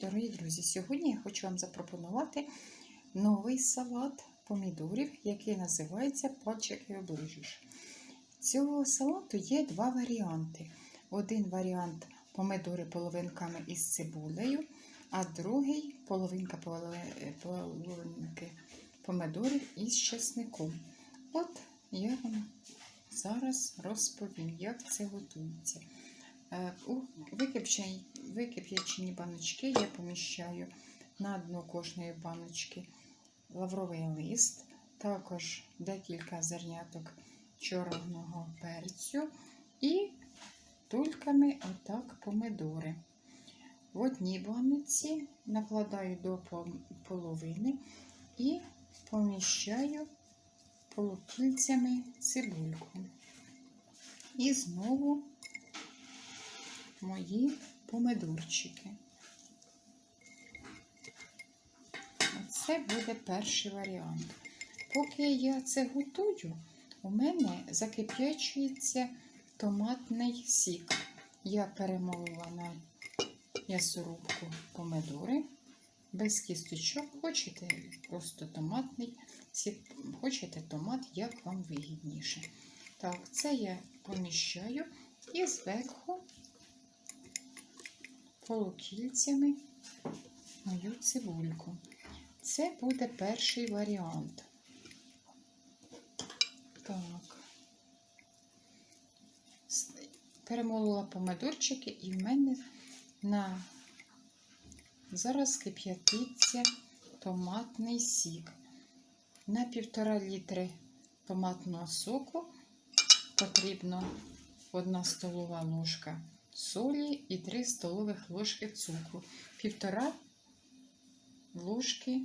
дорогі друзі! Сьогодні я хочу вам запропонувати новий салат помідорів, який називається пальчик і оближиш. Цього салату є два варіанти. Один варіант помидори половинками із цибулею, а другий половинка половинки помидорів із чесником. От я вам зараз розповім, як це готується. Е, У викип'ячені баночки я поміщаю на дно кожної баночки лавровий лист, також декілька зерняток чорного перцю і тульками отак помидори. В одній баночці накладаю до половини і поміщаю полукільцями цибульку. І знову мої помидорчики. Це буде перший варіант. Поки я це готую, у мене закип'ячується томатний сік. Я перемолола на м'ясорубку помидори без кісточок. Хочете просто томатний сік, хочете томат, як вам вигідніше. Так, це я поміщаю і зверху полукільцями мою цибульку. Це буде перший варіант. Так. Перемолола помидорчики і в мене на зараз кип'ятиться томатний сік. На півтора літри томатного соку потрібно 1 столова ложка солі і 3 столових ложки цукру. Півтора ложки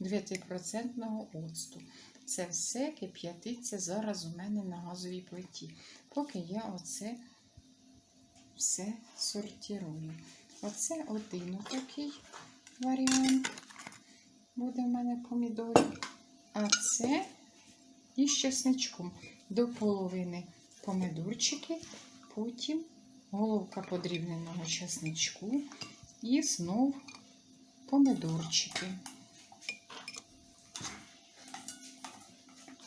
9% оцту. Це все кип'ятиться зараз у мене на газовій плиті. Поки я оце все сортирую. Оце один такий варіант буде в мене помідорів. А це із чесничком до половини помидорчики, потім головка подрібненого чесничку і знов помидорчики.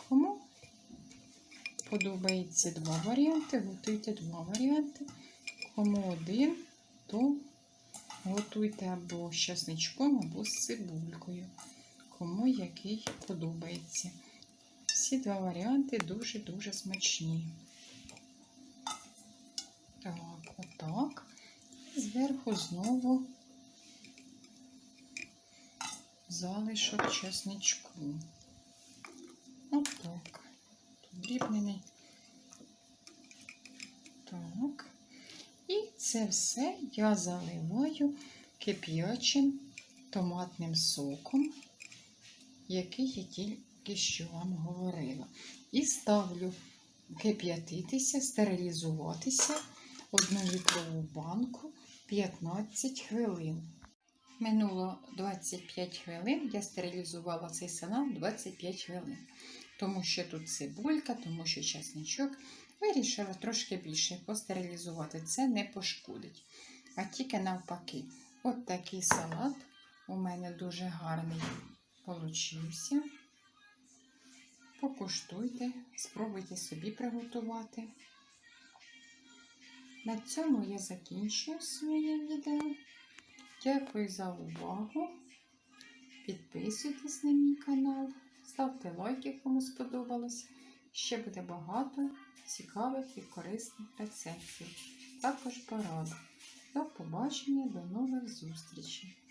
Кому подобається два варіанти, готуйте два варіанти. Кому один, то готуйте або з чесничком, або з цибулькою. Кому який подобається. Всі два варіанти дуже-дуже смачні. Так, отак. Зверху знову залишок чесничку. Отак. Подрібнений. Так. І це все я заливаю кип'ячим томатним соком, який я тільки що вам говорила. І ставлю кип'ятитися, стерилізуватися одну літрову банку 15 хвилин. Минуло 25 хвилин, я стерилізувала цей салат 25 хвилин. Тому що тут цибулька, тому що чесничок. Вирішила трошки більше постерилізувати. Це не пошкодить. А тільки навпаки. От такий салат у мене дуже гарний получився. Покуштуйте, спробуйте собі приготувати. На цьому я закінчую своє відео. Дякую за увагу. Підписуйтесь на мій канал, ставте лайки, кому сподобалось. Ще буде багато цікавих і корисних рецептів. Також порад. До побачення, до нових зустрічей!